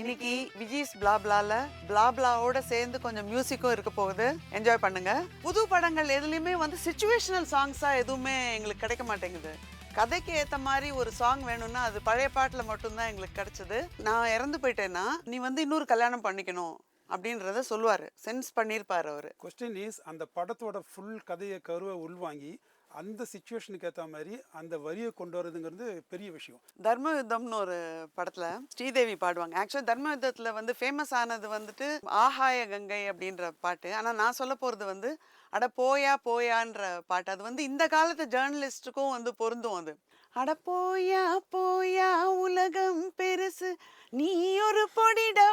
இன்னைக்கு விஜய்ஸ் பிளாப்லால பிளாப்லாவோட சேர்ந்து கொஞ்சம் மியூசிக்கும் இருக்க போகுது. என்ஜாய் பண்ணுங்க. புது படங்கள் எதுலையுமே வந்து சுச்சுவேஷனல் சாங்ஸா எதுவுமே எங்களுக்கு கிடைக்க மாட்டேங்குது. கதைக்கு ஏற்ற மாதிரி ஒரு சாங் வேணும்னா அது பழைய பாட்டில் மட்டும்தான் எங்களுக்கு கிடைச்சது. நான் இறந்து போயிட்டேன்னா நீ வந்து இன்னொரு கல்யாணம் பண்ணிக்கணும் அப்படின்றத சொல்லுவார். சென்ஸ் பண்ணியிருப்பார் அவர். கொஸ்டின் இஸ் அந்த படத்தோட ஃபுல் கதையை கருவை உள்வாங்கி அந்த சுச்சுவேஷனுக்கு ஏற்ற மாதிரி அந்த வரியை கொண்டு வரதுங்கிறது பெரிய விஷயம். தர்ம யுத்தம்னு ஒரு படத்துல ஸ்ரீதேவி பாடுவாங்க. ஆக்சுவலாக தர்ம யுத்தத்துல வந்து ஃபேமஸ் ஆனது வந்துட்டு ஆகாய கங்கை அப்படின்ற பாட்டு. ஆனா நான் சொல்ல போறது வந்து அட போயா போயான்ற பாட்டு. அது வந்து இந்த காலத்து ஜேர்னலிஸ்டுக்கும் வந்து பொருந்தும் அது. அட போயா போயா உலகம் பெருசு. நீ ஒரு பொடிடப்பா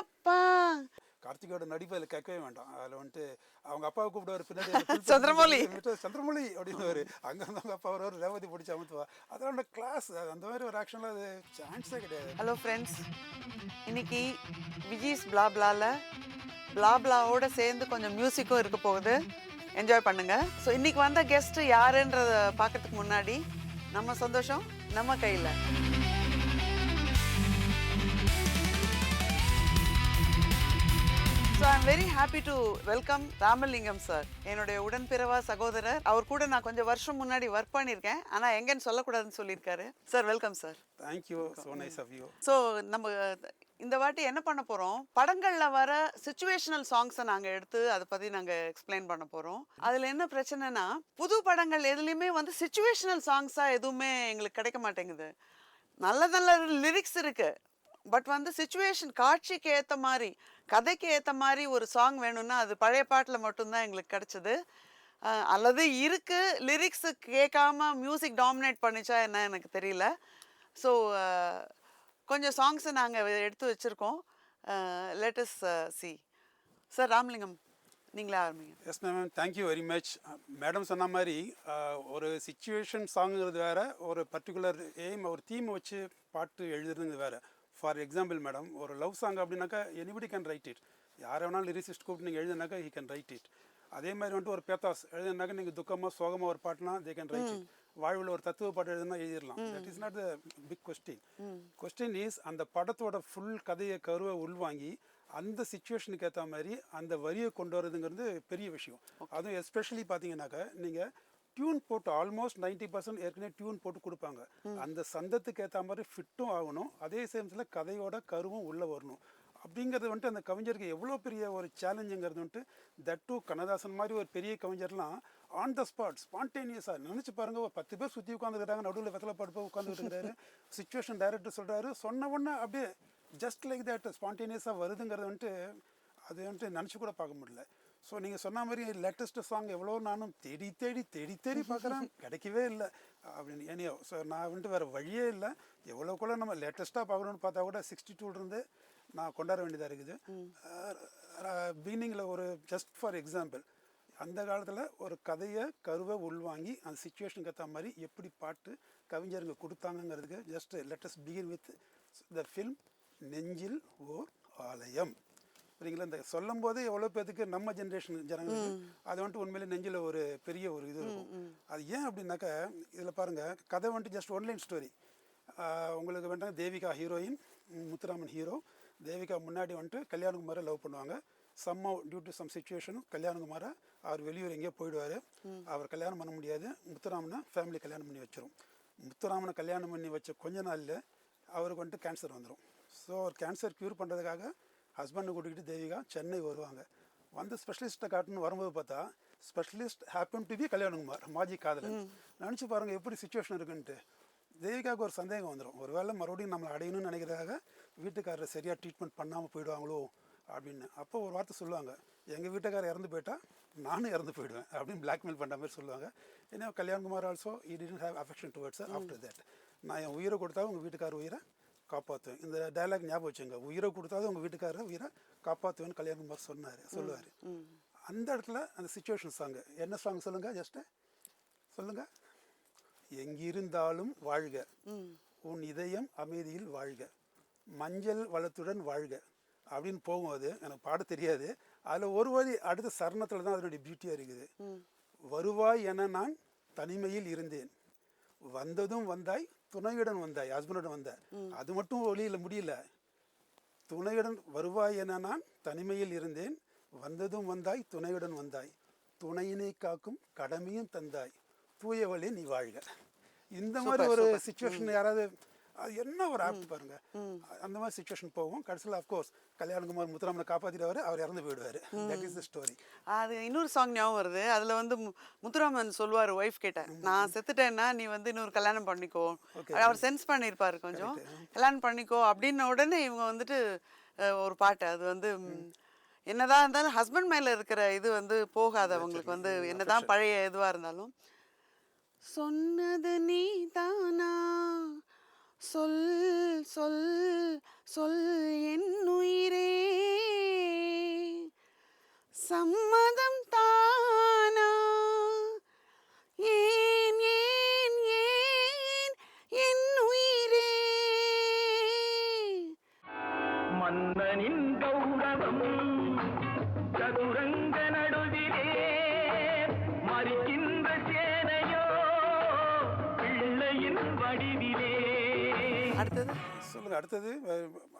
கார்த்திகோட நடிப்பு அதில் கேட்கவே வேண்டாம். அதில் வந்துட்டு அவங்க அப்பாவை கூப்பிடுவார் பின்னாடி சந்திரமௌலி. மிஸ்டர் சந்திரமொழி அப்படின்னு அங்கே வந்து அவங்க அப்பா வருவார் ரேவதி பிடிச்சி அமுத்துவா அதோட கிளாஸ் அந்த மாதிரி ஒரு ஆக்ஷனில் அது சான்ஸே கிடையாது. ஹலோ ஃப்ரெண்ட்ஸ் இன்னைக்கு விஜய்ஸ் பிளாப்லால பிளாப்லாவோட சேர்ந்து கொஞ்சம் மியூசிக்கும் இருக்க போகுது. என்ஜாய் பண்ணுங்க. ஸோ இன்னைக்கு வந்த கெஸ்ட் யாருன்றத பார்க்கறதுக்கு முன்னாடி நம்ம சந்தோஷம் நம்ம கையில். So I'm very happy to welcome Ramalingam sir என்னுடைய உடன்பிறவா சகோதரர். அவர் கூட நான் கொஞ்சம் வருஷம் முன்னாடி ஒர்க் பண்ணியிருக்கேன். ஆனால் எங்கன்னு சொல்லக்கூடாதுன்னு சொல்லியிருக்காரு. Sir welcome sir thank you so nice of you so நம்ம இந்த வாட்டி என்ன பண்ண போகிறோம் படங்களில் வர சுச்சுவேஷனல் சாங்ஸை நாங்கள் எடுத்து அதை பற்றி நாங்கள் எக்ஸ்பிளைன் பண்ண போகிறோம் அதில் என்ன பிரச்சனைனா புது படங்கள் எதுலேயுமே வந்து சுச்சுவேஷனல் சாங்ஸாக எதுவுமே எங்களுக்கு கிடைக்க மாட்டேங்குது. நல்ல நல்ல லிரிக்ஸ் இருக்கு. பட் வந்து சுச்சுவேஷன் காட்சிக்கு ஏற்ற மாதிரி கதைக்கு ஏற்ற மாதிரி ஒரு சாங் வேணும்னா அது பழைய பாட்டில் மட்டும்தான் எங்களுக்கு கிடச்சிது. அல்லது இருக்கு லிரிக்ஸு கேட்காம மியூசிக் டாமினேட் பண்ணிச்சா என்ன எனக்கு தெரியல. ஸோ கொஞ்சம் சாங்ஸை நாங்கள் எடுத்து வச்சுருக்கோம். லேட்டஸ் சி சார் ராமலிங்கம் நீங்களே ஆரம்பிங்க. Yes ma'am thank you very much madam சொன்ன மாதிரி ஒரு சுச்சுவேஷன் சாங்குங்கிறது வேறு ஒரு பர்டிகுலர் எய்ம் ஒரு தீம் வச்சு பாட்டு எழுதுறதுங்கிறது வேறு. ஃபார் எக்ஸாம்பிள் மேடம் ஒரு லவ் சாங் அப்படின்னாக்கா எனிபடி கேன் ரைட் இட் யார் வேணாலும் லிரிசிஸ்ட் கூப்பிட்டு நீங்கள் எழுதுனாக்கா ஹி கேன் ரைட் இட் அதே மாதிரி வந்துட்டு ஒரு பேத்தாஸ் எழுதுனாக்கா நீங்கள் துக்கமாக சோகமாக ஒரு பாட்டுனா தே கேன் ரைட் இட் வாழ்வில் ஒரு தத்துவ பாட்டு எழுதுனா எழுதிடலாம். That is not the big question question is அந்த படத்தோட ஃபுல் கதையை கருவை உள்வாங்கி அந்த சுச்சுவேஷனுக்கு ஏற்ற மாதிரி அந்த வரியை கொண்டு வரதுங்கிறது பெரிய விஷயம். அதுவும் எஸ்பெஷலி பார்த்தீங்கன்னாக்கா நீங்கள் டியூன் போட்டு ஆல்மோஸ்ட் 90% பர்சன்ட் ஏற்கனவே டியூன் போட்டு கொடுப்பாங்க. அந்த சந்தத்துக்கு ஏற்ற மாதிரி ஃபிட்டும் ஆகணும். அதே சமயத்தில் கதையோட கருவும் உள்ளே வரணும். அப்படிங்கிறது வந்துட்டு அந்த கவிஞருக்கு எவ்வளோ பெரிய ஒரு சேலஞ்சுங்கிறது வந்துட்டு தட் டூ கண்ணதாசன் மாதிரி ஒரு பெரிய கவிஞர்லாம் ஆன் த ஸ்பாட் ஸ்பான்டேனியஸாக நினச்சி பாருங்க ஒரு பத்து பேர் சுற்றி உட்காந்துருக்காங்க நடுவில் வெத்தலை படுப்ப உட்காந்துட்டு இருக்காரு சுச்சுவேஷன் டைரக்டர் சொல்கிறாரு சொன்ன உடனே அப்படியே ஜஸ்ட் லைக் தட் ஸ்பான்டேனியஸாக வருதுங்கிறது வந்துட்டு அது வந்துட்டு நினச்சி கூட பார்க்க முடியல. ஸோ நீங்கள் சொன்ன மாதிரி லேட்டஸ்ட் சாங் எவ்வளோ நானும் தேடி தேடி தேடி தேடி பார்க்குறேன். கிடைக்கவே இல்லை. அப்படின்னு ஏனியோ ஸோ நான் வந்துட்டு வேறு வழியே இல்லை. எவ்வளோக்குள்ள நம்ம லேட்டஸ்ட்டாக பார்க்கணுன்னு பார்த்தா கூட சிக்ஸ்டி டூலேருந்து நான் கொண்டாட வேண்டியதாக இருக்குது. பீனிங்கில் ஒரு ஜஸ்ட் ஃபார் எக்ஸாம்பிள் அந்த காலத்தில் ஒரு கதையை கருவை உள்வாங்கி அந்த சுச்சுவேஷனுக்கு ஏற்ற மாதிரி எப்படி பாட்டு கவிஞருங்க கொடுத்தாங்கங்கிறதுக்கு just let's begin with the film Nenjil Or Aalayam. சரிங்களா இந்த சொல்லும் போதே எவ்வளோ பேத்துக்கு நம்ம ஜென்ரேஷன் ஜனங்களுக்கு அது வந்துட்டு உண்மையிலே நெஞ்சில் ஒரு பெரிய ஒரு இது இருக்கும். அது ஏன் அப்படின்னாக்கா இதில் பாருங்கள் கதை வந்துட்டு ஜஸ்ட் ஒன்லைன் ஸ்டோரி உங்களுக்கு வந்துட்டு தேவிகா ஹீரோயின் முத்துராமன் ஹீரோ தேவிகா முன்னாடி வந்துட்டு கல்யாணகுமாரை லவ் பண்ணுவாங்க. சம்ம டியூ டு சம் சுச்சுவேஷன் கல்யாணகுமாரை அவர் வெளியூர் எங்கேயோ போயிடுவார். அவர் கல்யாணம் பண்ண முடியாது. முத்துராமனை ஃபேமிலி கல்யாணம் பண்ணி வச்சிரும். முத்துராமனை கல்யாணம் பண்ணி வச்ச கொஞ்ச நாளில் அவருக்கு வந்துட்டு கேன்சர் வந்துடும் ஸோ அவர் கேன்சர் க்யூர் பண்ணுறதுக்காக ஹஸ்பண்டை கூட்டிகிட்டு தேவிகா சென்னை வருவாங்க. வந்து ஸ்பெஷலிஸ்ட்டை காட்டுன்னு வரும்போது பார்த்தா specialist happen to be Kalyanakumar மாஜி காதலன். நினச்சி பாருங்கள் எப்படி சுச்சுவேஷன் இருக்குன்ட்டு. தேவிகாவுக்கு ஒரு சந்தேகம் வந்துடும் ஒருவேளை மறுபடியும் நம்மளை அடையணும்னு நினைக்கிறதாக வீட்டுக்காரரை சரியாக ட்ரீட்மெண்ட் பண்ணாமல் போயிடுவாங்களோ அப்படின்னு. அப்போ ஒரு வார்த்தை சொல்லுவாங்க எங்கள் வீட்டுக்காரர் இறந்து போயிட்டா நானும் இறந்து போயிடுவேன் அப்படின்னு பிளாக்மெயில் பண்ணுற மாதிரி சொல்லுவாங்க. ஏன்னா Kalyankumar also he didn't have affection towards after that நான் என் உயிரை கொடுத்தா உங்கள் வீட்டுக்கார உயிரை காப்பாற்றுவேன் இந்த டயலாக் ஞாபகம் வச்சுங்க உயிரை கொடுத்தாது உங்கள் வீட்டுக்காரர் உயிரை காப்பாற்றுவேன்னு கல்யாண்குமார் சொன்னார் சொல்லுவார். அந்த இடத்துல அந்த சுச்சுவேஷன் சாங் என்ன சாங் சொல்லுங்கள் ஜஸ்ட்டு சொல்லுங்கள் எங்கிருந்தாலும் வாழ்க. உன் இதயம் அமைதியில் வாழ்க. மஞ்சள் வளத்துடன் வாழ்க. அப்படின்னு போகும்போது எனக்கு பாட தெரியாது. அதில் ஒரு வரி அடுத்த சரணத்தில் தான் அதனுடைய பியூட்டியாக இருக்குது. வருவாய் என நான் தனிமையில் இருந்தேன். வந்ததும் வந்தாய் துணையுடன் வந்தாய் ஹஸ்பண்டுடன் வந்தாய். அது மட்டும் வழியில் முடியல. துணையுடன் வருவாய் என நான் தனிமையில் இருந்தேன். வந்ததும் வந்தாய் துணையுடன் வந்தாய். துணையினை காக்கும் கடமையும் தந்தாய். தூயவளே நீ வாழ்க. இந்த மாதிரி ஒரு சுச்சுவேஷன் யாராவது அது என்ன ஒரு ஆப்ட் பாருங்க. அந்த மாதிரி சுச்சுவேஷன் போகும். கடைசியில் அஃப்கோர்ஸ் கல்யாணகுமார் முத்துராமனை காப்பாத்திடுவாரு அவர் இறந்து போயிடுவாரு. தட் இஸ் த ஸ்டோரி அது இன்னொரு சாங் ஞாபகம் வருது. அதுல வந்து முத்துராமன் சொல்லுவார் ஒய்ஃப் கிட்ட நான் செத்துட்டேன்னா நீ வந்து இன்னொரு கல்யாணம் பண்ணிக்கோ. அவர் சென்ஸ் பண்ணியிருப்பாரு கொஞ்சம். கல்யாணம் பண்ணிக்கோ. அப்படின்ன உடனே இவங்க வந்துட்டு ஒரு பாட்டு. அது வந்து என்னதான் இருந்தாலும் ஹஸ்பண்ட் மேல இருக்கிற இது வந்து போகாது அவங்களுக்கு வந்து. என்னதான் பழைய இதுவா இருந்தாலும். சொன்னது நீ தானா சொல் சொல் சொல் என் உயிரே. சம்மதம் தானா? ஏன் ஏன் ஏன் என் உயிரே? மன்னனின் கௌரவம் சதுரங்க நடுவிலே மறிக்கின்ற சேனையோ பிள்ளையின் வடிவில் அடுத்தது? சொல்லுங்க அடுத்தது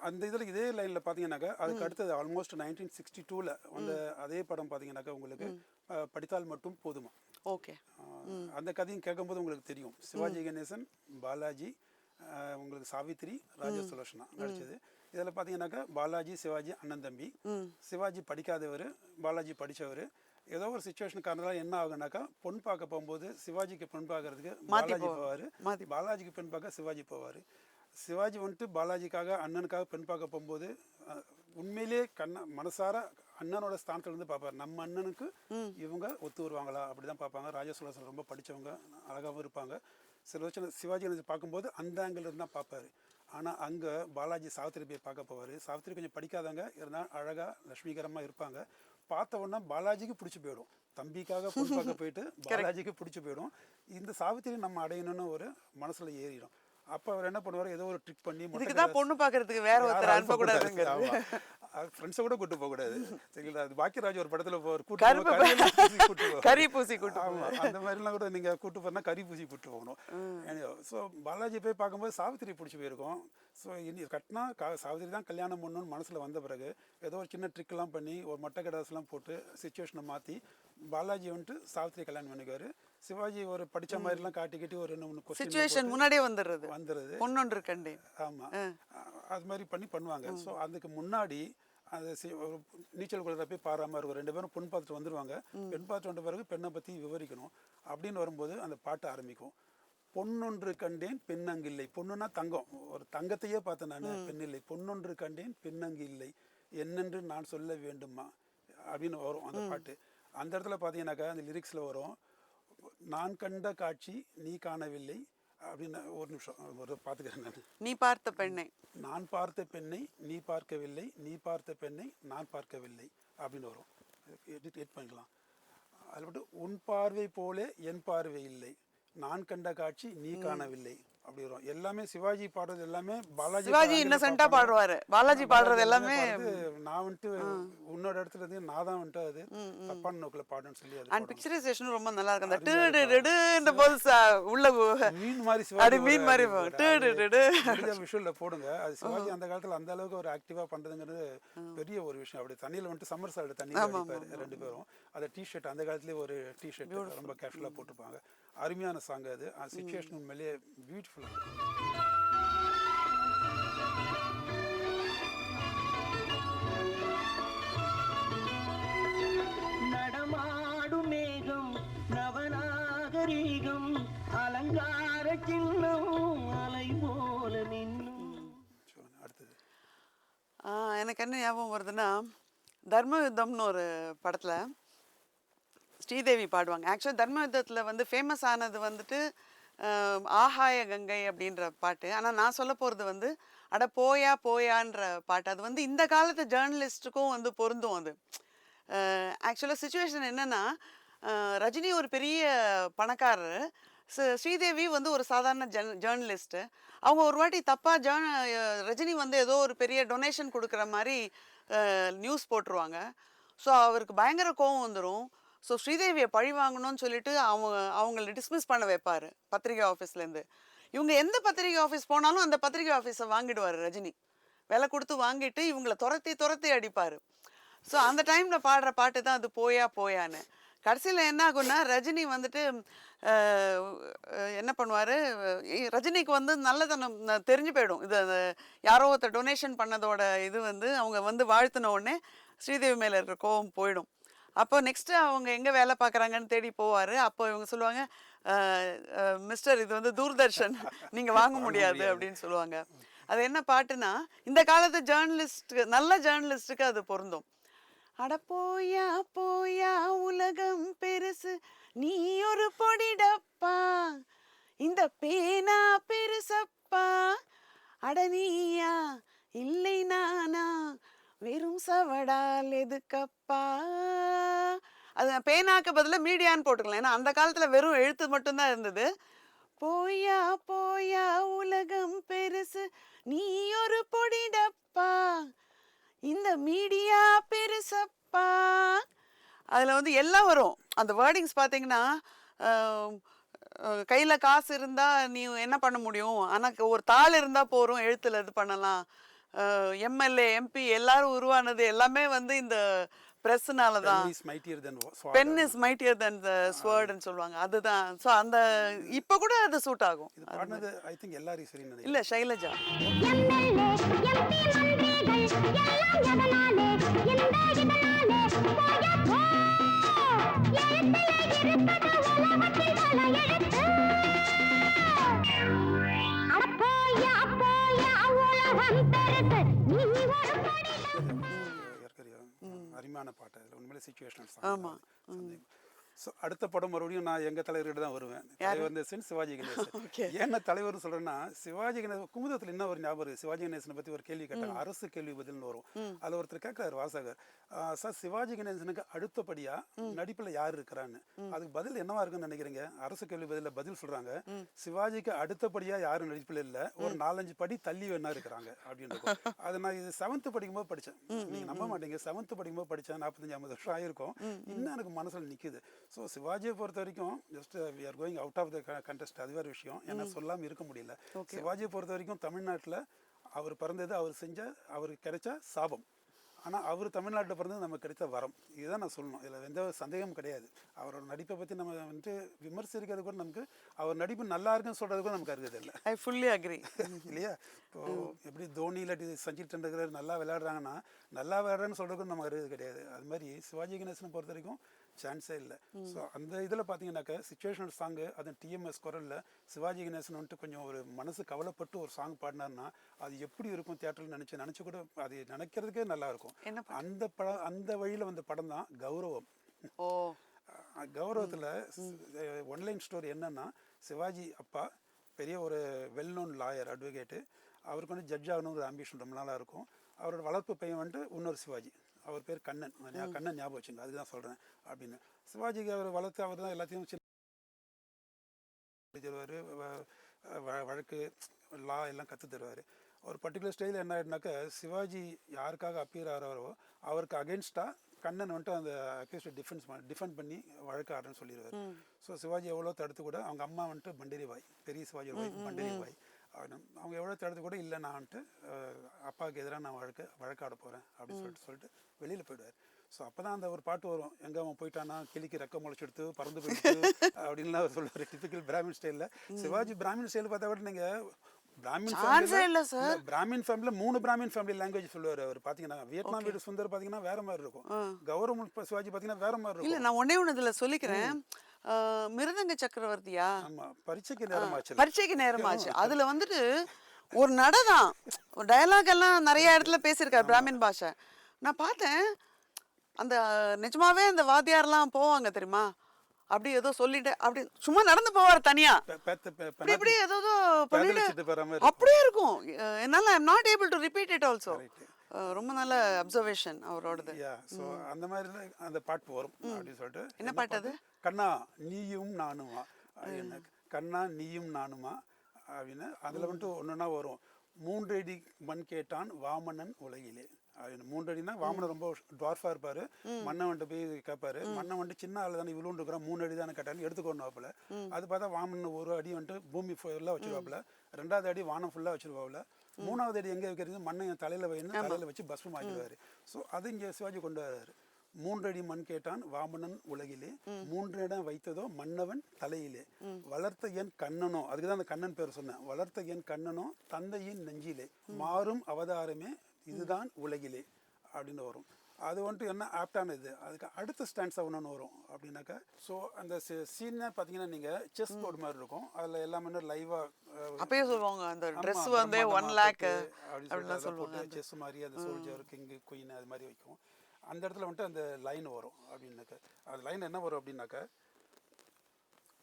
அந்த இதில் இதே லைனில் பார்த்தீங்கன்னாக்கா அதுக்கு அடுத்தது ஆல்மோஸ்ட் நைன்டீன் சிக்ஸ்டி டூவில் அந்த அதே படம் பார்த்தீங்கன்னாக்கா உங்களுக்கு படித்தால் மட்டும் போதுமா? ஓகே. அந்த கதையும் கேட்கும்போது உங்களுக்கு தெரியும். சிவாஜி கணேசன் பாலாஜி உங்களுக்கு சாவித்ரி ராஜா சுலோஷனா நடிச்சது. இதில் பார்த்தீங்கன்னாக்கா பாலாஜி சிவாஜி அண்ணன் தம்பி சிவாஜி படிக்காதவர் பாலாஜி படித்தவர் ஏதோ ஒரு சுச்சுவேஷன் காரணத்தால் என்ன ஆகுனாக்கா பொன் பார்க்க போகும்போது சிவாஜிக்கு பொன் பார்க்கறதுக்கு பாலாஜி போவார். மாத்தி பாலாஜிக்கு பெண் பார்க்க சிவாஜி போவார். சிவாஜி வந்துட்டு பாலாஜிக்காக அண்ணனுக்காக பெண் பார்க்க போகும்போது அஹ், உண்மையிலேயே கண்ண மனசார அண்ணனோட ஸ்தானத்துல இருந்து பார்ப்பாரு. நம்ம அண்ணனுக்கு இவங்க ஒத்து வருவாங்களா? அப்படிதான் பார்ப்பாங்க. ராஜா சுலோசன் ரொம்ப படிச்சவங்க அழகாகவும் இருப்பாங்க. சில சிவாஜி கணேசன் பார்க்கும்போது அந்த ஆங்கிள் இருந்து தான் பார்ப்பாரு. ஆனால் அங்கே பாலாஜி சாவித்திரி போய் பார்க்க போவார். சாவித்திரி கொஞ்சம் படிக்காதவங்க இருந்தால் அழகாக லட்சுமிகரமாக இருப்பாங்க. பார்த்த உடனே பாலாஜிக்கு பிடிச்சி போயிடும். தம்பிக்காக பொண்ணு பார்க்க போயிட்டு பாலாஜிக்கு பிடிச்சி போயிடும். இந்த சாவித்திரி நம்ம அடையணும்னு ஒரு மனசுல ஏறிடும். அப்போ அவர் என்ன பண்ணுவார்? ஏதோ ஒரு ட்ரிக் பண்ணி இதுக்கு தான் பொண்ணு பார்க்கறதுக்கு வேற ஒருத்தர் அனுப்பக்கூடாதுங்க ஃப்ரெண்ட்ஸை கூட கூட்டு போக கூடாது. சரிங்களா? அது பாக்கியராஜ் ஒரு படத்துல ஒரு கூட்டு. கறி பூசி கூட்டு ஆமா. அந்த மாதிரிலாம் கூட நீங்க கூட்டு போனா கறி பூசி கூட்டு போகணும். ஸோ பாலாஜி போய் பார்க்கும்போது சாவித்திரி பிடிச்சி போயிருக்கோம். ஸோ இனி கட்டினா சாவித்திரி தான் கல்யாணம் பண்ணணும்னு மனசுல வந்த பிறகு ஏதோ ஒரு சின்ன ட்ரிக்லாம் பண்ணி ஒரு மொட்டை கடாஸ்லாம் போட்டு சுச்சுவேஷனை மாத்தி பாலாஜி வந்துட்டு சாவித்திரி கல்யாணம் பண்ணிக்குவாரு. சிவாஜி ஒரு படிச்ச மாதிரிலாம் காட்டிக்கிட்டு ஒரு கொஸ்டின் சுச்சுவேஷன் முன்னாடியே வந்துடுறது. வந்துடுது. பொண்ணொன்று கண்டேன் ஆமா. அது மாதிரி பண்ணி பண்ணுவாங்க. ஸோ அதுக்கு முன்னாடி அது சி- ஒரு நீச்சல் குளத்துல போய் பாராம இருக்கும் ரெண்டு பேரும் பொண்ணு பார்த்துட்டு வந்துருவாங்க. பெண் பார்த்துட்டு வந்த பிறகு பெண்ணை பத்தி விவரிக்கணும். அப்படின்னு வரும்போது அந்த பாட்டு ஆரம்பிக்கும். பொன்னொன்று கண்டேன் பெண் அங்கு இல்லை பொண்ணுன்னா தங்கம். ஒரு தங்கத்தையே பார்த்தேன் நான் பெண் இல்லை பொன்னொன்று கண்டேன் பெண் அங்கு இல்லை என்னென்று நான் சொல்ல வேண்டுமா? அப்படின்னு வரும் அந்த பாட்டு. அந்த இடத்துல பார்த்தீங்கன்னாக்கா அந்த லிரிக்ஸில் வரும். நான் கண்ட காட்சி நீ காணவில்லை. அப்படின்னு ஒரு நிமிஷம் ஒரு பார்த்துக்கிறேன் நான். நீ பார்த்த பெண்ணை. நான் பார்த்த பெண்ணை நீ பார்க்கவில்லை நீ பார்த்த பெண்ணை நான் பார்க்கவில்லை அப்படின்னு வரும். எடிட் எட் பண்ணிக்கலாம். அதில் விட்டு உன் பார்வை போலே என் பார்வை இல்லை. நான் கண்ட காட்சி நீ காணவில்லை. அப்படி வரும். எல்லாமே சிவாஜி பாடுறது எல்லாமே பாலாஜி சிவாஜி இன்னசென்ட்டா. பாடுவாரு. பாலாஜி பாடுறது எல்லாமே நான் வந்துட்டு உன்னோட இடத்துல இருந்து நான் தான் வந்துட்டு அது தப்பான நோக்கில் பாடுன்னு சொல்லி அண்ட். பிக்சரைசேஷன் ரொம்ப நல்லா இருக்கு அந்த டுன்ற போது உள்ள மீன் மாதிரி சிவாஜி மீன் மாதிரி ஒரு டு டு டு டு. விஷுவல்ல போடுங்க. அது சிவாஜி அந்த காலத்துல அந்த அளவுக்கு ஒரு ஆக்டிவா பண்றதுங்கிறது பெரிய ஒரு விஷயம். அப்படி தண்ணியில வந்துட்டு சம்மர் சால்ட் தண்ணி ரெண்டு பேரும். அந்த டி ஷர்ட் அந்த காலத்துலயே ஒரு டி ஷர்ட் ரொம்ப கேஷுவலா போட்டிருப்பாங்க. அருமையான சாங் அது. அந்த சுச்சுவேஷன் உண்மையிலேயே பியூட்டிஃபுல்லா நடமாடும் மேகம் நவநாகரீகம் அலங்கார சின்னம் அலை போல மின்னும் அடுத்தது. ஆ, எனக்கு என்ன ஞாபகம் வருதுன்னா தர்ம யுத்தம்னு ஒரு படத்துல ஸ்ரீதேவி பாடுவாங்க. ஆக்சுவலாக தர்ம யுத்தத்தில் வந்து ஃபேமஸ் ஆனது வந்துட்டு ஆகாய கங்கை அப்படின்ற பாட்டு. ஆனால் நான் சொல்ல போகிறது வந்து அட போயா போயான்ற பாட்டு. அது வந்து இந்த காலத்து ஜேர்னலிஸ்ட்டுக்கும் வந்து பொருந்தும் அது. ஆக்சுவலாக சுச்சுவேஷன் என்னன்னா ரஜினி ஒரு பெரிய பணக்காரர். ஸ்ரீதேவி வந்து ஒரு சாதாரண ஜெர்ன ஜேர்னலிஸ்ட்டு அவங்க ஒரு வாட்டி தப்பாக ஜேர்ன ரஜினி வந்து ஏதோ ஒரு பெரிய டொனேஷன் கொடுக்குற மாதிரி நியூஸ் போட்டுருவாங்க. ஸோ அவருக்கு பயங்கர கோவம் வந்துடும் ஸோ ஸ்ரீதேவியை பழி வாங்கணும்னு சொல்லிட்டு அவங்க அவங்கள டிஸ்மிஸ் பண்ண வைப்பார் பத்திரிகை ஆஃபீஸ்லேருந்து இவங்க எந்த பத்திரிகை ஆஃபீஸ் போனாலும் அந்த பத்திரிகை ஆஃபீஸை வாங்கிடுவார் ரஜினி. விலை கொடுத்து வாங்கிட்டு இவங்களை துரத்தி துரத்தி அடிப்பார். ஸோ அந்த டைமில் பாடுற பாட்டு தான் அது போயா போயான்னு. கடைசியில் என்ன ஆகும்னா ரஜினி வந்துட்டு என்ன பண்ணுவார் ரஜினிக்கு வந்து நல்லதனம் தெரிஞ்சு போயிடும். இது யாரோ ஒருத்தர் டொனேஷன் பண்ணதோட இது வந்து அவங்க வந்து வாழ்த்தின உடனே ஸ்ரீதேவி மேலே இருக்கிற கோபம் போயிடும். அப்போ நெக்ஸ்ட்டு அவங்க எங்கே வேலை பார்க்குறாங்கன்னு தேடி போவார். அப்போ இவங்க சொல்லுவாங்க மிஸ்டர் இது வந்து தூர்தர்ஷன். நீங்கள் வாங்க முடியாது அப்படின்னு சொல்லுவாங்க. அது என்ன பாட்டுனா இந்த காலத்து ஜேர்னலிஸ்ட்டுக்கு நல்ல ஜேர்னலிஸ்ட்டுக்கு அது பொருந்தும். அட போயா போயா உலகம் பெருசு. நீ ஒரு பொடிடப்பா இந்த பேனா பெருசப்பா. அட நீயா இல்லை நானா சவடால் எதுக்கப்பா அது பேனாக்கு பதிலாக மீடியான்னு போட்டுக்கலாம் ஏன்னா அந்த காலத்துல வெறும் எழுத்து மட்டும்தான் இருந்தது. போயா போயா உலகம் பெருசு. நீ ஒரு பொடிடப்பா. இந்த மீடியா பெருசப்பா. அதில் வந்து எல்லாம் வரும். அந்த வேர்டிங்ஸ் பார்த்தீங்கன்னா கையில் காசு இருந்தால் நீ என்ன பண்ண முடியும்? ஆனால் ஒரு தாள் இருந்தால் போகிறோம் எழுத்தில் இது பண்ணலாம். எம்எல்ஏ எம்பி எல்லாரும் உருவானது எல்லாமே வந்து இந்த ப்ரெஸ்ஸுனால தான். Pen is mightier than the ஸ்வேர்டுன்னு சொல்லுவாங்க. அதுதான். ஸோ அந்த இப்போ கூட அது சூட் ஆகும். ஐ திங்க் எல்லாரும் இல்லை சைலஜா. பாட்டு. அதில் உண்மையிலே சுச்சுவேஷனல் ஆமா. ஸோ அடுத்த படம் மறுபடியும் நான் எங்க தலைவர்கிட்ட தான் வருவேன். தலைவர் இந்த சென் சிவாஜி கணேசன். ஏன்னா தலைவர்னு சொல்றேன்னா சிவாஜி கணேசன் குமுதத்தில் என்ன ஒரு ஞாபகம். சிவாஜி கணேசனை பத்தி ஒரு கேள்வி கேட்டாங்க. அரசு கேள்வி பதில்னு வரும். அதுல ஒருத்தர் கேட்கிறாரு வாசகர். சார் சிவாஜி கணேசனுக்கு அடுத்தபடியா நடிப்புல யார் இருக்கிறான்னு? அதுக்கு பதில் என்னவா இருக்குன்னு நினைக்கிறீங்க? அரசு கேள்வி பதில பதில் சொல்றாங்க. சிவாஜிக்கு அடுத்தபடியா யாரும் நடிப்புல இல்ல. ஒரு நாலஞ்சு படி தள்ளி வேணா இருக்கிறாங்க அப்படின்னு. அது நான் இது செவன்த் படிக்கும்போது படிச்சேன். நீங்க நம்ப மாட்டீங்க. செவன்த் படிக்கும்போது படிச்சேன். நாற்பத்தஞ்சு ஐம்பது வருஷம் ஆயிருக்கும். இன்னும் எனக்கு மனசுல நிக்குது. ஸோ சிவாஜியை பொறுத்த வரைக்கும் just we are going out of the contest அது வேறு விஷயம். என்ன சொல்லாம இருக்க முடியல. சிவாஜியை பொறுத்த வரைக்கும் தமிழ்நாட்டுல அவர் பிறந்தது அவர் செஞ்ச அவருக்கு கிடைச்ச சாபம். ஆனா அவர் தமிழ்நாட்டில் பிறந்தது நமக்கு கிடைத்த வரம். இதுதான் நான் சொல்லணும். இதுல எந்த ஒரு சந்தேகமும் கிடையாது. அவரோட நடிப்பை பத்தி நம்ம வந்துட்டு விமர்சிக்கிறது கூட நமக்கு அவர் நடிப்பு நல்லா இருக்குன்னு சொல்றது கூட நமக்கு அருகது இல்லை. ஐ ஃபுல்லி அக்ரி இல்லையா? இப்போ எப்படி தோனி இல்லாட்டி சச்சின் டெண்டுல்கர் நல்லா விளையாடுறாங்கன்னா நல்லா விளையாடுறேன்னு சொல்றதுக்கு நமக்கு அறிவு கிடையாது. அது மாதிரி சிவாஜி கணேசனை பொறுத்த வரைக்கும் சான்ஸே இல்லை. ஸோ அந்த இதில் பார்த்தீங்கன்னாக்கா சுச்சுவேஷனல் சாங்கு அது டிஎம்எஸ் குரலில் சிவாஜி கணேசன் வந்துட்டு கொஞ்சம் ஒரு மனசு கவலைப்பட்டு ஒரு சாங் பாடினார்னா அது எப்படி இருக்கும் தியேட்டரில் நினச்சி நினச்சி கூட அது நினைக்கிறதுக்கே நல்லா இருக்கும். அந்த படம் அந்த வழியில் வந்த படம் தான் கௌரவம். ஓ. கௌரவத்துல ஒன்லைன் ஸ்டோரி என்னன்னா சிவாஜி அப்பா பெரிய ஒரு வெல் நோன் லாயர் அட்வொகேட்டு அவருக்கு வந்து ஜட்ஜ் ஆகணுங்கிற ஆம்பிஷன் ரொம்ப நாளாக இருக்கும். அவரோட வளர்ப்பு பையன் வந்துட்டு இன்னொரு சிவாஜி. அவர் பேர் கண்ணன். கண்ணன் ஞாபகம் வச்சுங்க அதுக்கு தான் சொல்கிறேன் அப்படின்னு. சிவாஜிக்கு அவர் வளர்த்து அவர் தான் எல்லாத்தையும் சின்ன தருவார். வழக்கு லா எல்லாம் கற்று தருவார். ஒரு பர்டிகுலர் ஸ்டைல் என்ன ஆயிடுனாக்கா சிவாஜி யாருக்காக அப்பியர் ஆகிறாரோ அவருக்கு அகேன்ஸ்டாக கண்ணன் வந்துட்டு அந்த அக்யூஸ்ட் டிஃபென்ஸ் டிஃபெண்ட் பண்ணி வழக்கு ஆடுறேன்னு சொல்லிடுவார் ஸோ சிவாஜி எவ்வளோ தடுத்து கூட அவங்க அம்மா வந்துட்டு பண்டேரி பாய் பெரிய சிவாஜி பாய் பண்டேரி பாய் அவங்க எவ்வளோ தடுத்து கூட இல்லை நான் வந்துட்டு அஹ், அப்பாவுக்கு எதிராக நான் வழக்கு வழக்காட போகிறேன் அப்படின்னு சொல்லிட்டு சொல்லிட்டு வெளியில் போயிடுவார். ஸோ அப்போ தான் அந்த ஒரு பாட்டு வரும். எங்கே அவன் போயிட்டானா கிளிக்கு ரெக்க முளைச்செடுத்து பறந்து போயிட்டு அப்படின்லாம் அவர் சொல்லுவார். டிபிக்கல் பிராமின் ஸ்டைலில் சிவாஜி பிராமின் ஸ்டைல் பார்த்தா கூட நீங்கள் பிராமின் பிராமின் ஃபேமிலியில் மூணு பிராமின் ஃபேமிலி லாங்குவேஜ் சொல்லுவார் அவர். பார்த்தீங்கன்னா வியட்நாம் வீடு சுந்தர் பார்த்தீங்கன்னா வேற மாதிரி இருக்கும். இப்ப சிவாஜி பார்த்தீங்கன்னா வேற மாதிரி இல்ல இருக்கும். நான் ஒண்ணே ஒண்ணு இதுல சொல்லிக்கிறேன் மிருதங்க சக்கரவர்த்தியா? பரீட்சைக்கு நேரமாச்சு பரீட்சைக்கு நேரமாச்சு. அதுல வந்துட்டு ஒரு நடை தான். டயலாக் எல்லாம் நிறைய இடத்துல பேசியிருக்காரு பிராமின் பாஷை. நான் பார்த்தேன் அந்த நிஜமாவே அந்த வாத்தியார்லாம் போவாங்க தெரியுமா? அப்படி ஏதோ சொல்லிட்டு அப்படி சும்மா நடந்து போவார் தனியா. இப்படி இப்படி ஏதோ பண்ணிட்டு. அப்படியே இருக்கும். என்னால I'm not able to repeat it also ரொம்ப நல்ல அப்சர்வேஷன் அவரோடது. ஸோ அந்த மாதிரி அந்த பாட்டு வரும் அப்படின்னு சொல்லிட்டு. என்ன பாட்டு அது? கண்ணா நீயும் நானுமா? அப்படின்னு கண்ணா நீயும் நானுமா? அப்படின்னு. அதில் வந்துட்டு ஒன்றுனா வரும். மூன்றடி மண் கேட்டான் வாமனன் உலகிலே. அப்படின்னு. மூன்றடினா வாமனன் ரொம்ப டுவார்ஃபாக இருப்பார். மண்ணை வந்துட்டு போய் கேட்பாரு மண்ணை வந்துட்டு சின்ன ஆள் தானே இவ்வளோண்டு இருக்கிறான் மூணு அடி தானே கேட்டாலும் எடுத்துக்கொண்டு வாப்புல அது பார்த்தா வாமனன் ஒரு அடி வந்துட்டு பூமி ஃபுல்லாக வச்சிருவாப்புல. ரெண்டாவது அடி வானம் ஃபுல்லாக வச்சிருவாப்புல. மூணாவது அடி எங்கே வைக்கிறது மண்ணை என் தலையில் வைன்னு தலையில் வச்சு பஸ்மம் ஆக்கிடுவாரு ஸோ அது இங்கே சிவாஜி கொண்டு வர்றாரு மூன்றடி மண் கேட்டான் வாமனன் உலகிலே. மூன்று இடம் வைத்ததோ மன்னவன் தலையிலே. வளர்த்த என் கண்ணனோ அதுக்கு தான் அந்த கண்ணன் பேர் சொன்னேன். வளர்த்த என் கண்ணனோ தந்தையின் நெஞ்சிலே. மாறும் அவதாரமே இதுதான் உலகிலே. அப்படின்னு வரும். அது வந்துட்டு என்ன ஆப்டான இது? அதுக்கு அடுத்த ஸ்டாண்ட்ஸ் ஒன்று வரும் அப்படின்னாக்கா ஸோ அந்த சீனை பார்த்தீங்கன்னா நீங்கள் செஸ் போர்டு மாதிரி இருக்கும். அதில் எல்லாமே லைவாக அப்பயே சொல்லுவாங்க அந்த ட்ரெஸ் வந்து ஒன் லேக் அப்படிலாம் சொல்லுவாங்க. செஸ் மாதிரி அந்த சோல்ஜர் கிங்கு குயின் அது மாதிரி வைக்கும். அந்த இடத்துல வந்துட்டு அந்த லைன் வரும் அப்படின்னாக்க அந்த லைன் என்ன வரும் அப்படின்னாக்க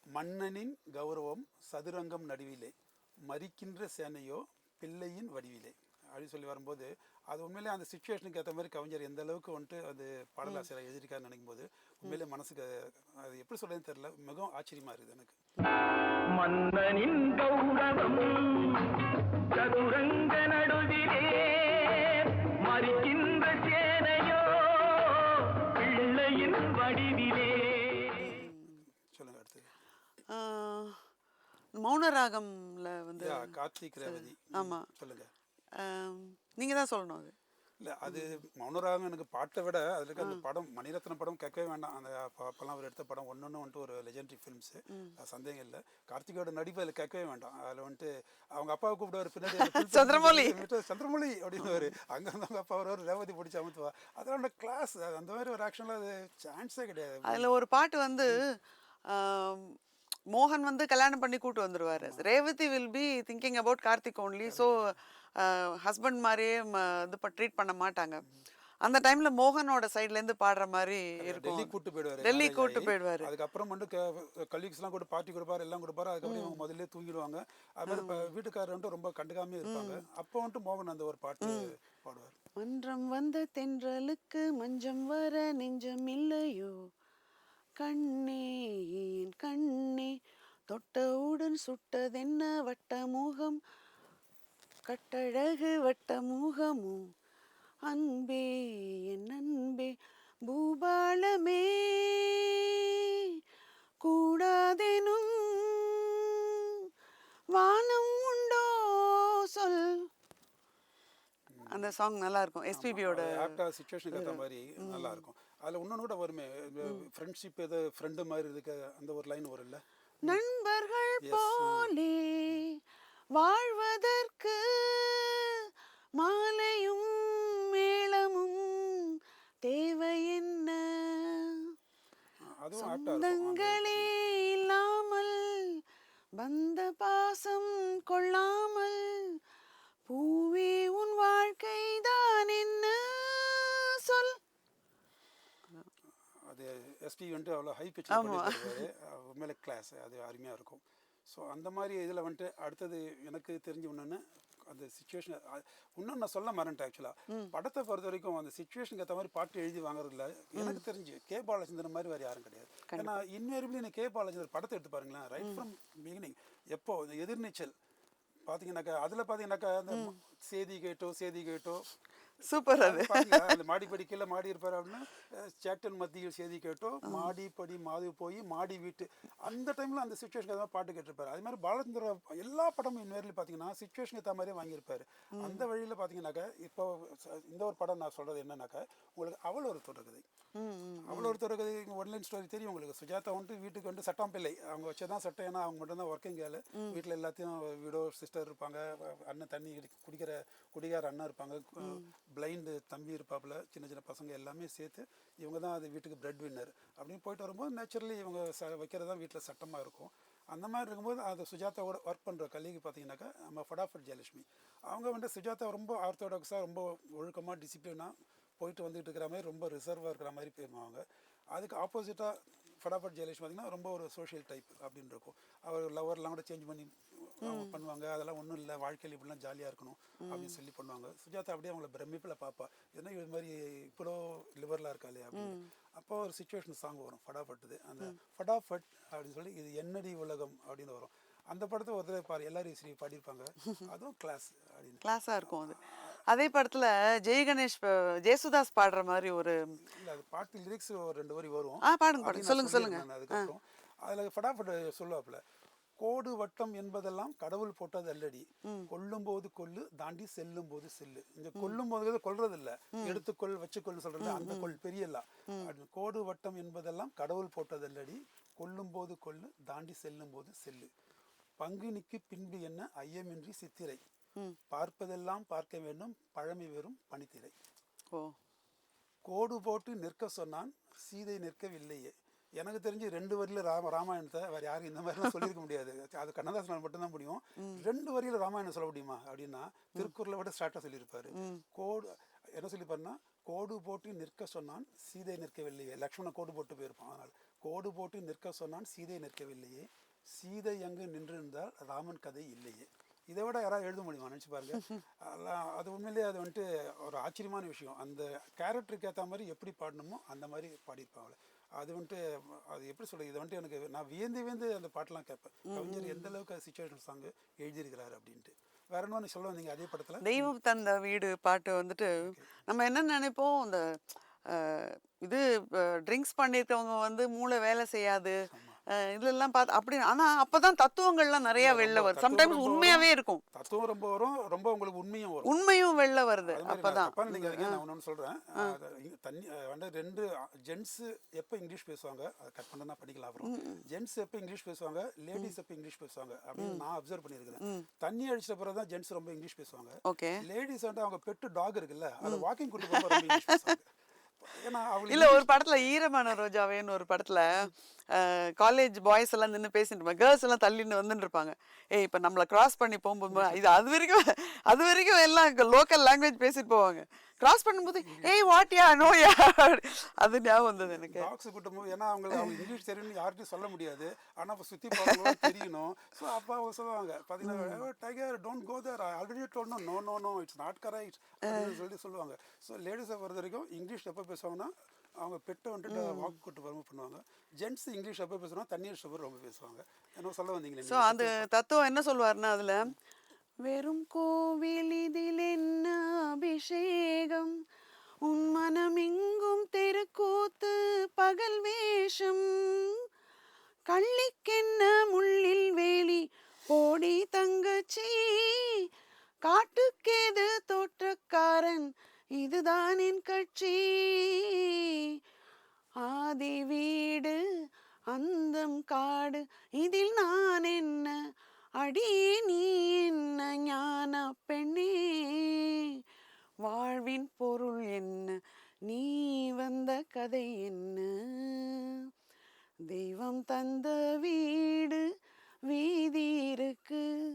மன்னனின் கௌரவம் சதுரங்கம் நடுவிலே மறிக்கின்ற சேனையோ பிள்ளையின் வடிவிலே அப்படின்னு சொல்லி வரும்போது அது உண்மையிலே அந்த சுச்சுவேஷனுக்கு ஏற்ற மாதிரி கவிஞர் எந்த அளவுக்கு வந்துட்டு அது பாடலாசிரியர் எழுதியிருக்காருன்னு நினைக்கும் போது உண்மையிலே மனசுக்கு அது எப்படி சொல்றதுன்னு தெரியல. மிகவும் ஆச்சரியமா இருக்குது எனக்கு. மன்னனின் கௌரவம் சதுரங்க நடுவிலே மறிக்கின்ற சேனையோ பிள்ளையின் வடிவிலே. சொல்லுங்க அடுத்து மௌனராகம்ல வந்து கார்த்திக் ரேவதி. ஆமா. சொல்லுங்க. ஆம், நீங்க தான் சொல்லணும் அது. இல்ல அது மௌனராகம் எனக்கு பாட்டை விட அதுல இருக்க அந்த படம் மணிரத்னம் படம் கேட்கவே வேண்டாம். அந்த அப்ப- அப்பெல்லாம் அவர் எடுத்த படம் ஒன்று வந்துட்டு ஒரு லெஜெண்டரி ஃபிலிம்ஸ் சந்தேகம் இல்லை. கார்த்திகோட நடிப்பு அதில் கேட்கவே வேண்டாம். அதில் வந்துட்டு அவங்க அப்பாவை கூப்பிடுவார் பின்னாடி சந்திரமௌலி. விட்டு சந்திரமௌலி அப்படின்னுவாரு. அங்க இருந்து அவங்க அப்பா வருவார் ரேவதி பிடிச்சி அமுத்துவா அதோட கிளாஸ் அந்த மாதிரி ஒரு ஆக்ஷன்ல அது சான்ஸே கிடையாது. அதுல ஒரு பாட்டு வந்து மோகன் வந்து கல்யாணம் பண்ணி கூட்டு வந்துருவாரு. Revathi will be thinking about Karthik only so husband மாதிரியே இது ட்ரீட் பண்ண மாட்டாங்க. அந்த டைம்ல மோகனோட சைடுல இருந்து பாடுற மாதிரி டெல்லி இருக்கும். கூட்டு போயிடுவாரு டெல்லி கூட்டு. போயிடுவாரு. அதுக்கப்புறம் வந்து கலீக்ஸ்லாம் கூட பார்ட்டி கொடுப்பாரு எல்லாம் கொடுப்பாரு. அதுக்கப்புறம் இவங்க முதல்ல தூங்கிடுவாங்க. அது வீட்டுக்காரர் வந்துட்டு ரொம்ப கண்டுக்காம இருப்பாங்க. அப்போ வந்துட்டு மோகன் அந்த ஒரு பாட்டு பாடுவார். மன்றம் வந்த தென்றலுக்கு மஞ்சம் வர நெஞ்சம் இல்லையோ? கண்ணே கண்ணே? தொட்டவுடன் சுட்டதென்ன வட்ட முகம்? கட்டழகு வட்ட முகமோ. அன்பே என் அன்பே பூபாலமே. கூடாதெனும் வானம் உண்டோ சொல். அந்த சாங் நல்லா இருக்கும் எஸ்பிபியோட ஆப்டா சுச்சுவேஷனுக்கு ஏற்ற மாதிரி நல்லா இருக்கும் அதுல இன்னொன்று கூட வருமே ஃப்ரெண்ட்ஷிப் ஏதோ ஃப்ரெண்டு மாதிரி இருக்க அந்த ஒரு லைன் வரும்ல? நண்பர்கள் போலே வாழ்வதற்கு மாலையும் மேளமும் தேவை என்ன அதுவும் ஆப்டா இருக்கும் சொந்தங்களே இல்லாமல் பந்த பாசம் கொள்ளாமல் பூவே உன் வாழ்க்கைதான் என்ன சொல். அது எஸ்பி வந்துட்டு அவ்வளோ ஹை பண்ணிருக்காரு உண்மையில கிளாஸ் அது அருமையாக இருக்கும். ஸோ அந்த மாதிரி இதில் வந்துட்டு அடுத்தது எனக்கு தெரிஞ்ச ஒன்றுன்னு அந்த சுச்சுவேஷன் இன்னும் நான் சொல்ல மறந்துட்டேன் ஆக்சுவலாக படத்தை பொறுத்த வரைக்கும் அந்த சுச்சுவேஷனுக்கு ஏற்ற மாதிரி பாட்டு எழுதி வாங்குறதுல எனக்கு தெரிஞ்சு கே பாலச்சந்திரன் மாதிரி வேறு யாரும் கிடையாது. ஏன்னா இன்வேரிபிளி கே பாலச்சந்திரன் படத்தை எடுத்து பாருங்களேன் ரைட் ஃப்ரம் பிகினிங் எப்போ? எதிர்நீச்சல். பார்த்தீங்கன்னாக்கா அதில் பார்த்தீங்கன்னாக்கா அந்த சேதி கேட்டோ சேதி கேட்டோ சூப்பர் அது? அந்த மாடிப்படி கீழே மாடி இருப்பார் அப்படின்னா சேட்டன் மத்தியில் செய்தி கேட்டோ மாடிப்படி மாது போய் மாடி வீட்டு அந்த டைம்ல அந்த சுச்சுவேஷனுக்கு ஏதாவது பாட்டு கேட்டிருப்பாரு. அது மாதிரி பாலச்சந்திர எல்லா படமும் இன்னும் பார்த்தீங்கன்னா சுச்சுவேஷனுக்கு ஏற்ற மாதிரியே வாங்கியிருப்பாரு. அந்த வழியில பார்த்தீங்கன்னாக்கா இப்போ இந்த ஒரு படம் நான் சொல்றது என்னன்னாக்கா உங்களுக்கு அவள் ஒரு தொடர்கதை அவள் ஒரு தொடர்கதை ஒன்லைன் ஸ்டோரி தெரியும் உங்களுக்கு. சுஜாதா வந்துட்டு வீட்டுக்கு வந்து சட்டம் பிள்ளை. அவங்க வச்சதான் சட்டம் ஏன்னா அவங்க மட்டும்தான் ஒர்க்கிங் கேளு வீட்டில் எல்லாத்தையும் வீடோ சிஸ்டர் இருப்பாங்க. அண்ணன் தண்ணி குடி- குடிக்கிற குடிகார அண்ணன் இருப்பாங்க. பிளைண்டு தம்பி இருப்பாப்புல சின்ன சின்ன பசங்க எல்லாமே சேர்த்து இவங்க தான் அது வீட்டுக்கு பிரெட் வின்னர் அப்படின்னு போயிட்டு வரும்போது நேச்சுரலி இவங்க ச வைக்கிறது தான் வீட்டில் சட்டமாக இருக்கும். அந்த மாதிரி இருக்கும்போது அது சுஜாதாவோட ஒர்க் பண்ணுற கலீഗ് பார்த்தீங்கன்னாக்கா நம்ம ஃபடாஃபட் ஜெயலட்சுமி. அவங்க வந்து சுஜாதா ரொம்ப ஆர்த்தோடாக்ஸாக ரொம்ப ஒழுக்கமாக டிசிப்ளினாக போயிட்டு வந்துகிட்டு இருக்கிற மாதிரி ரொம்ப ரிசர்வாக இருக்கிற மாதிரி பேருவாங்க. அதுக்கு ஆப்போசிட்டாக ஃபடாஃபட் ஜெயலட்சுமி பார்த்தீங்கன்னா ரொம்ப ஒரு சோஷியல் டைப் அப்படின்னு இருக்கும். அவர் லவர்லாம் கூட சேஞ்ச் பண்ணி பண்ணுவாங்க. அதெல்லாம் ஒன்றும் இல்லை. வாழ்க்கையில் இப்படிலாம் ஜாலியாக இருக்கணும் அப்படின்னு சொல்லி பண்ணுவாங்க. சுஜாதா அப்படியே அவங்கள பிரமிப்பில் பார்ப்பா. ஏன்னா இது மாதிரி இவ்வளோ லிவர்லாம் இருக்காளே அப்படின்னு. அப்போ ஒரு சுச்சுவேஷன் சாங் வரும். ஃபடாஃபட்டுது அந்த ஃபடாஃபட் அப்படின்னு சொல்லி இது என்னடி உலகம் அப்படின்னு வரும். அந்த படத்தை ஒரு தடவை பாரு. எல்லாரும் ஸ்ரீ பாடியிருப்பாங்க. அதுவும் கிளாஸ் அப்படின்னு. கிளாஸா இருக்கும் அது. அதே படத்துல ஜெய் கணேஷ் ஜேசுதாஸ் பாடுற மாதிரி ஒரு பாட்டு லிரிக்ஸ் ஒரு ரெண்டு வரி வரும். ஆ, பாடுங்க, பாடுங்க. சொல்லுங்க, சொல்லுங்க. அதுக்கப்புறம். அதில் ஃபடாஃபட் சொல்லுவாப்புல கோடு வட்டம் என்பதெல்லாம் கடவுள் போட்டது அல்லடி. கொல்லும் போது கொல்லு தாண்டி செல்லும் போது செல்லு. இந்த கொல்லும் போது கொல்றது இல்ல எடுத்துக்கொள் வச்சுக்கொள் சொல்றது அந்த கொள் பெரியல்லா. கோடு வட்டம் என்பதெல்லாம் கடவுள் போட்டது அல்லடி. கொல்லும் போது கொல்லு தாண்டி செல்லும் போது செல்லு. பங்குனிக்கு பின்பு என்ன ஐயமின்றி சித்திரை. பார்ப்பதெல்லாம் பார்க்க வேண்டும். பழமை வெறும் பனித்திரை ஓ. கோடு போட்டு நிற்க சொன்னான் சீதை நிற்கவில்லையே. எனக்கு தெரிஞ்சு ரெண்டு வரியில ராம ராமாயணத்தை வேற யாரும் இந்த மாதிரிலாம் சொல்லியிருக்க முடியாது. அது கண்ணதாசனால் மட்டும்தான் முடியும் ரெண்டு வரியில ராமாயணம் சொல்ல முடியுமா அப்படின்னா திருக்குறளை விட ஸ்டார்ட்டாக சொல்லியிருப்பாரு. கோடு என்ன சொல்லியிருப்பாருன்னா கோடு போட்டு நிற்க சொன்னான் சீதை நிற்கவில்லையே. லக்ஷ்மண கோடு போட்டு போயிருப்பான். அதனால் கோடு போட்டு நிற்க சொன்னான் சீதை நிற்கவில்லையே. சீதை அங்கு நின்றிருந்தால் ராமன் கதை இல்லையே. இதை விட யாராவது எழுத முடியுமா நினச்சி பாருங்க. அதெல்லாம் அது உண்மையிலேயே அது வந்துட்டு ஒரு ஆச்சரியமான விஷயம். அந்த கேரக்டருக்கு ஏற்ற மாதிரி எப்படி பாடணுமோ அந்த மாதிரி பாடியிருப்பாங்க அது வந்துட்டு அது எப்படி சொல்றது இது வந்துட்டு எனக்கு நான் வியந்து வியந்து அந்த பாட்டெல்லாம் கேட்பேன். கவிஞர் எந்த அளவுக்கு சுச்சுவேஷன் சாங் எழுதியிருக்கிறாரு அப்படின்ட்டு. வேற என்ன சொல்ல வந்தீங்க அதே படத்துல? தெய்வம் தந்த வீடு பாட்டு வந்துட்டு நம்ம என்ன நினைப்போம் இந்த அஹ், இது ட்ரிங்க்ஸ் பண்ணியிருக்கவங்க வந்து மூளை வேலை செய்யாது. இதெல்லாம் பார்த்து அப்படி ஆனா அப்பதான் தத்துவங்கள்லாம் நிறைய வெளில தத்துவம் சம்டைம்ஸ் உண்மையாவே இருக்கும். தத்துவம் ரொம்ப வரும். ரொம்ப உங்களுக்கு உண்மையும் வரும். உண்மையும் வெளில வருது. அது மாதிரி நான் ஒன்று சொல்கிறேன் தண்ணி வந்து ரெண்டு ஜென்ஸ் எப்போ இங்கிலீஷ் பேசுவாங்க? அதை கட் பண்ணா படிக்கலாம் அப்புறம். ஜென்ஸ் எப்போ இங்கிலீஷ் பேசுவாங்க? லேடிஸ் எப்போ இங்கிலீஷ் பேசுவாங்க? அப்படின்னு நான் அப்சர்வ் பண்ணியிருக்கிறேன். தண்ணி அடிச்ச பிறகு தான் ஜென்ஸ் ரொம்ப இங்கிலீஷ் பேசுவாங்க. ஓகே. லேடிஸ் வந்து அவங்க பெட்டு டாக் இருக்குல்ல அதை வாக்கிங் கூட்டு அவங்களுக்கு இல்ல ஒரு படத்துல ஈரமான ரோஜாவேன்னு ஒரு படத்துல காலேஜ் பாய்ஸ் எல்லாம் நின்று பேசிட்டு இருப்பாங்க. கேர்ள்ஸ் எல்லாம் தள்ளின்னு வந்துட்டு இருப்பாங்க ஏய் இப்ப நம்மள கிராஸ் பண்ணி போகும்போது இது அது வரைக்கும் அது வரைக்கும் எல்லாம் லோக்கல் லாங்குவேஜ் பேசிட்டு போவாங்க. கிராஸ் பண்ணும்போது ஏய் வாட்யா நோயா அது ஞாபகம் வந்தது எனக்கு. டாக்ஸ் கூட்டும் ஏன்னா அவங்களுக்கு அவங்க இங்கிலீஷ் தெரியும்னு யார்கிட்டயும் சொல்ல முடியாது. ஆனால் இப்போ சுற்றி பார்க்கணும் தெரியணும் ஸோ அப்போ அவங்க சொல்லுவாங்க பார்த்தீங்கன்னா tiger don't go there already told no no no it's not correct சொல்லி சொல்லுவாங்க. ஸோ லேடிஸை பொறுத்த வரைக்கும் இங்கிலீஷ் எப்போ பேசுவாங்கன்னா அவங்க பெட்டை வந்துட்டு வாக்கு கூட்டு வரும்போது பண்ணுவாங்க. ஜென்ட்ஸ் இங்கிலீஷ் எப்போ பேசுவாங்க தண்ணீர் ஸ்டவர் ரொம்ப பேசுவாங்க. என்ன சொல்ல வந்தீங்களே ஸோ அந்த தத்துவம் என்ன சொல்லுவாருன்னா அதுல வெறும் கோவில் இதில் என்ன அபிஷேகம்? உன் மனமெங்கும் அந்தம் இதில் நான் என்ன? அடியே நீ என்ன ஞான பெண்ணே? வாழ்வின் பொருள் என்ன? நீ வந்த கதை என்ன? தெய்வம் தந்த வீடு வீதி இருக்கு.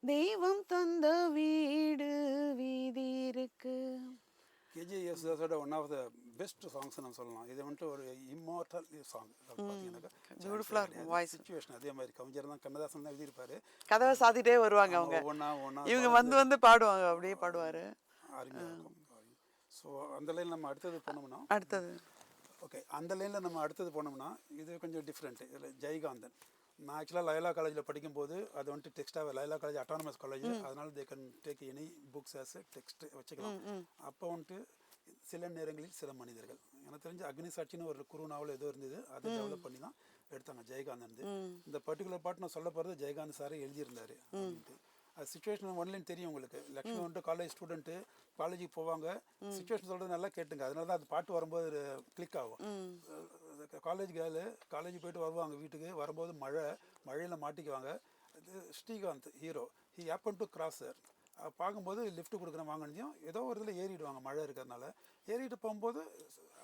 தெய்வம் தந்த வீடு வீதி இருக்கு. KG தாஸோட one of the best songs நான் சொல்லலாம். இது வந்துட்டு ஒரு இம்மார்டல் சாங் இருக்கும். Voice. சுச்சுவேஷன் அதே மாதிரி கவிஞர் தான் கண்ணதாசன் தான் எழுதியிருப்பாரு. கதவை சாத்திட்டே வருவாங்க அவங்க. ஒவ்வொன்றா ஒன்றா இவங்க வந்து வந்து பாடுவாங்க அப்படியே பாடுவாரு. அருமையாக இருக்கும். ஸோ அந்த லைன் நம்ம அடுத்தது போனோம்னா அடுத்தது. ஓகே அந்த லைனில் நம்ம அடுத்தது போனோம்னா இது கொஞ்சம் டிஃப்ரெண்ட் இதில் ஜெயகாந்தன். நான் ஆக்சுவலாக லயலா காலேஜில் படிக்கும்போது அது வந்துட்டு டெக்ஸ்டாக லயலா காலேஜ் அட்டானமஸ் காலேஜ் அதனால they can take any books as text வச்சுக்கலாம். அப்போ வந்துட்டு சில நேரங்களில் சில மனிதர்கள். எனக்கு தெரிஞ்ச அக்னி சாட்சின்னு ஒரு குறு நாவல் ஏதோ இருந்தது. அதை டெவலப் பண்ணி தான் எடுத்தாங்க ஜெயகாந்தன் இந்த பர்டிகுலர் பாட்டு நான் சொல்ல போகிறது ஜெயகாந்த் சாரே எழுதியிருந்தாரு அது சுச்சுவேஷன் ஒன்லைன் தெரியும் உங்களுக்கு. லக்ஷ்மி வந்துட்டு காலேஜ் ஸ்டூடெண்ட்டு காலேஜுக்கு போவாங்க. சுச்சுவேஷன் சொல்கிறது நல்லா கேட்டுங்க. அதனால தான் அது பாட்டு வரும்போது கிளிக் ஆகும். காலேஜ் கேர்ளு காலேஜ் போயிட்டு வருவாங்க வீட்டுக்கு. வரும்போது மழை மழையில் மாட்டிக்குவாங்க. Srikanth hero he happen to cross பார்க்கும்போது லிஃப்ட் கொடுக்குற வாங்கினதையும் ஏதோ ஒரு இதில் ஏறிடுவாங்க மழை இருக்கிறதுனால. ஏறிட்டு போகும்போது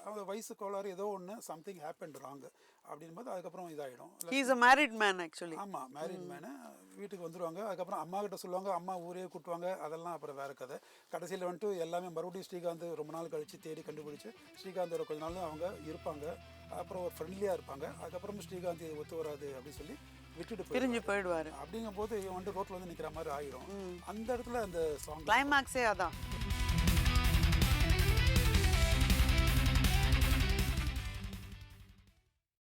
அவங்க வயசு கோளாறு ஏதோ ஒன்று சம்திங் ஹேப்பன் ராங் அப்படின்போது அதுக்கப்புறம் இதாகிடும் he's a married man actually ஆமாம் மேரிட் மேனு வீட்டுக்கு வந்துடுவாங்க அதுக்கப்புறம் அம்மா கிட்ட சொல்லுவாங்க அம்மா ஊரே கூட்டுவாங்க அதெல்லாம் அப்புறம் வேற கதை. கடைசியில் வந்துட்டு எல்லாமே மறுபடியும் ஸ்ரீகாந்த் ரொம்ப நாள் கழித்து தேடி கண்டுபிடிச்சு ஸ்ரீகாந்தோட கொஞ்ச நாள் அவங்க இருப்பாங்க அப்புறம் ஒரு ஃப்ரெண்ட்லியாக இருப்பாங்க அதுக்கப்புறம் ஸ்ரீகாந்த் இது ஒத்து வராது அப்படின்னு சொல்லி விட்டுட்டு பிரிஞ்சு. போயிடுவாரு. அப்படிங்கும்போது இவன் வந்துட்டு ரோட்டில் வந்து நிற்கிற மாதிரி ஆயிரும். அந்த இடத்துல அந்த சாங் கிளைமேக்ஸே அதான்.